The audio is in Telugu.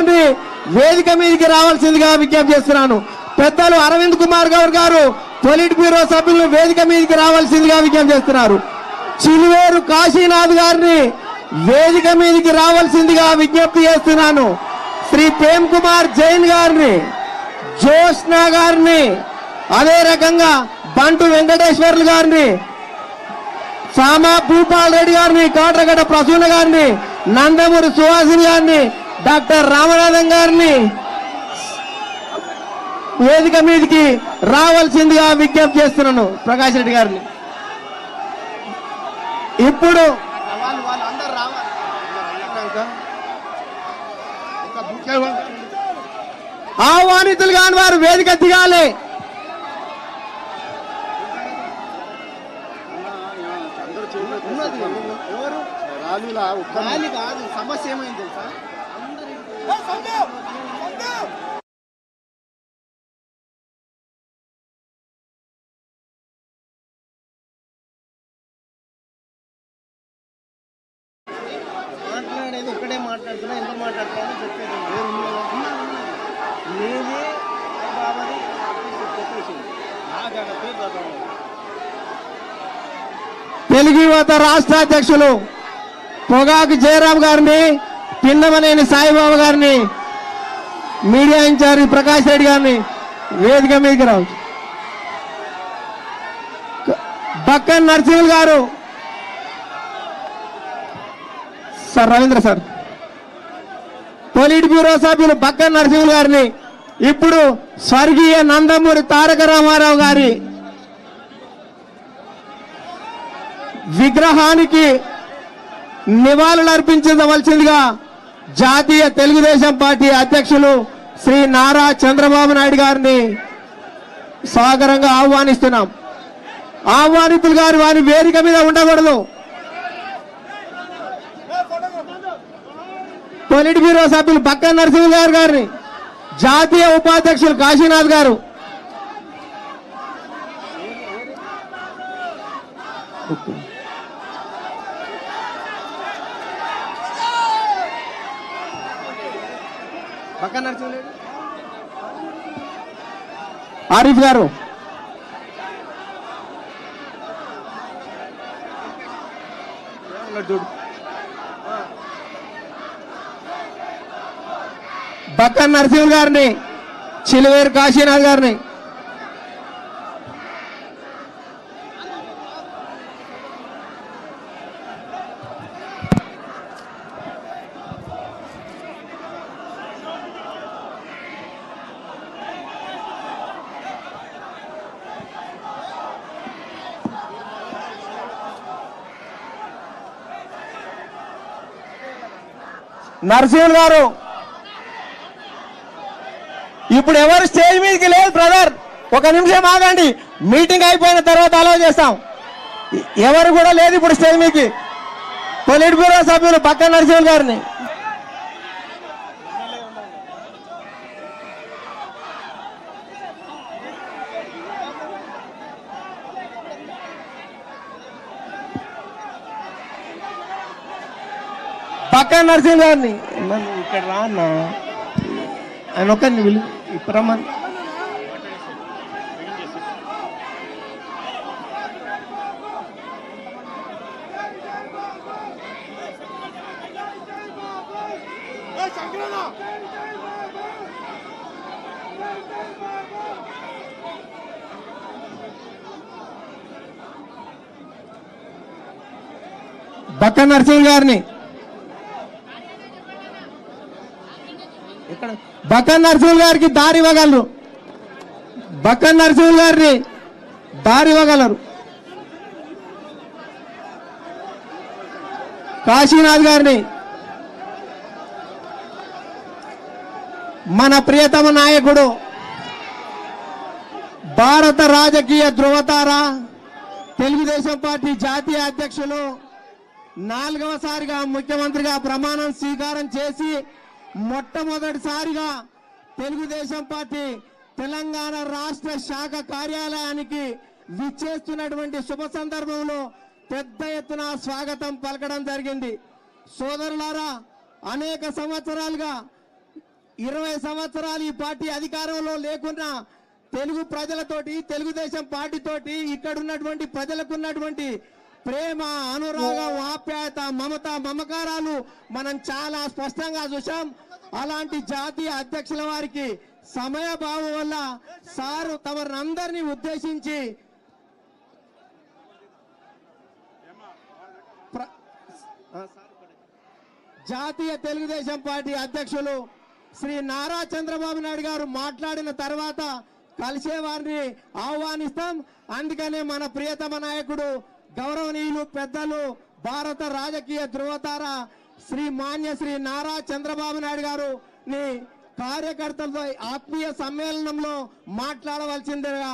గారిని వేదిక మీదకి రావాల్సిందిగా విజ్ఞప్తి చేస్తున్నాను. పెద్దలు అరవింద్ కుమార్ గౌడ్ గారు పొలిట్ బ్యూరో సభ్యులు వేదిక మీదకి రావాల్సిందిగా విజ్ఞప్తి చేస్తున్నారు. చిలువేరు కాశీనాథ్ గారిని వేదిక మీదకి రావాల్సిందిగా విజ్ఞప్తి చేస్తున్నాను. శ్రీ ప్రేమ్ కుమార్ జైన్ గారిని జోష్ణ గారిని అదే రకంగా బంటు వెంకటేశ్వర్లు గారిని సామా భూపాల్ రెడ్డి గారిని కాట్రగడ్డ ప్రసూన గారిని నందమూరి సుహాసిని గారిని డాక్టర్ రామనాథన్ గారిని వేదిక మీదకి రావాల్సిందిగా విజ్ఞప్తి చేస్తున్నాను ప్రకాష్ రెడ్డి గారిని. ఇప్పుడు ఆహ్వానితులు కాని వారు వేదిక దిగాలి. సమస్య ఏమైంది తెలుసా? మాట్లాడేది ఒకటే మాట్లాడుతున్నా ఎంత మాట్లాడుతున్నా చెప్పేది వేరు ఉన్నదా? నీది బాబాది చెప్పేసింది తెలుగు యువత రాష్ట్ర అధ్యక్షులు పొగాకు జయరాం గారిని పిన్నమనేని సాయిబాబా గారిని మీడియా ఇన్ఛార్జి ప్రకాష్ రెడ్డి గారిని వేదిక మీదకి రావచ్చు బక్కన్ నరసింహులు గారు. Sir Ravindra sir. Polit bureau సభ్యులు బక్కన్ నరసింహులు గారిని ఇప్పుడు స్వర్గీయ నందమూరి తారక రామారావు గారి విగ్రహానికి నివాళులు అర్పించవలసిందిగా జాతీయ తెలుగుదేశం పార్టీ అధ్యక్షులు శ్రీ నారా చంద్రబాబు నాయుడు గారిని సాగరంగా ఆహ్వానిస్తున్నాం. ఆహ్వానితులు గారు వారి వేదిక మీద ఉండకూడదు. పొలిట్ బ్యూరో సభ్యులు బక్క నరసింహ గారు గారిని జాతీయ ఉపాధ్యక్షులు కాశీనాథ్ గారు. పక్కన ఆరిఫ్ గారు. బక్క నరసింహ గారిని చిలువేరు కాశీనాథ్ గారిని. నరసింహులు గారు. ఇప్పుడు ఎవరు స్టేజ్ మీదకి లేదు బ్రదర్ ఒక నిమిషం ఆగండి. మీటింగ్ అయిపోయిన తర్వాత అలౌ చేస్తాం. ఎవరు కూడా లేదు ఇప్పుడు స్టేజ్ మీదకి. పొలిట్ బ్యూరో సభ్యులు పక్క నరసింహులు గారిని. పక్క నరసింహ గారిని. ఇక్కడ రా అన్న. ఆయన ఒక్కరిని విలు ఇప్పుడు రమ్మని బక్క నరసింహ గారిని. బకన్ బక్క గారికి దారి ఇవ్వగలరు. బక్క నరసింహ గారిని దారి ఇవ్వగలరు. కాశీనాథ్ గారిని మన ప్రియతమ నాయకుడు భారత రాజకీయ ధృవతార తెలుగుదేశం పార్టీ జాతీయ అధ్యక్షులు నాలుగవసారిగా ముఖ్యమంత్రిగా ప్రమాణం స్వీకారం చేసి మొట్టమొదటిసారిగా తెలుగుదేశం పార్టీ తెలంగాణ రాష్ట్ర శాఖ కార్యాలయానికి విచ్చేస్తున్నటువంటి శుభ సందర్భంలో పెద్ద ఎత్తున స్వాగతం పలకడం జరిగింది. సోదరులారా అనేక సంవత్సరాలుగా ఇరవై సంవత్సరాలు ఈ పార్టీ అధికారంలో లేకున్నా తెలుగు ప్రజలతోటి తెలుగుదేశం పార్టీతోటి ఇక్కడ ఉన్నటువంటి ప్రజలకు ఉన్నటువంటి ప్రేమ అనురాగం ఆప్యాయత మమత మమకారాలు మనం చాలా స్పష్టంగా చూసాం అలాంటి జాతీయ అధ్యక్షుల వారికి సమయభావం వల్ల సారు తమరందరినీ ఉద్దేశించి ప్ర- జాతీయ తెలుగుదేశం పార్టీ అధ్యక్షులు శ్రీ నారా చంద్రబాబు నాయుడు గారు మాట్లాడిన తర్వాత కలిసే వారిని ఆహ్వానిస్తాం. అందుకనే మన ప్రియతమ నాయకుడు గౌరవనీయులు పెద్దలు భారత రాజకీయ ధృవతార శ్రీ మాన్య శ్రీ నారా చంద్రబాబు నాయుడు గారు ని కార్యకర్తలతో ఆత్మీయ సమ్మేళనంలో మాట్లాడవలసిందిగా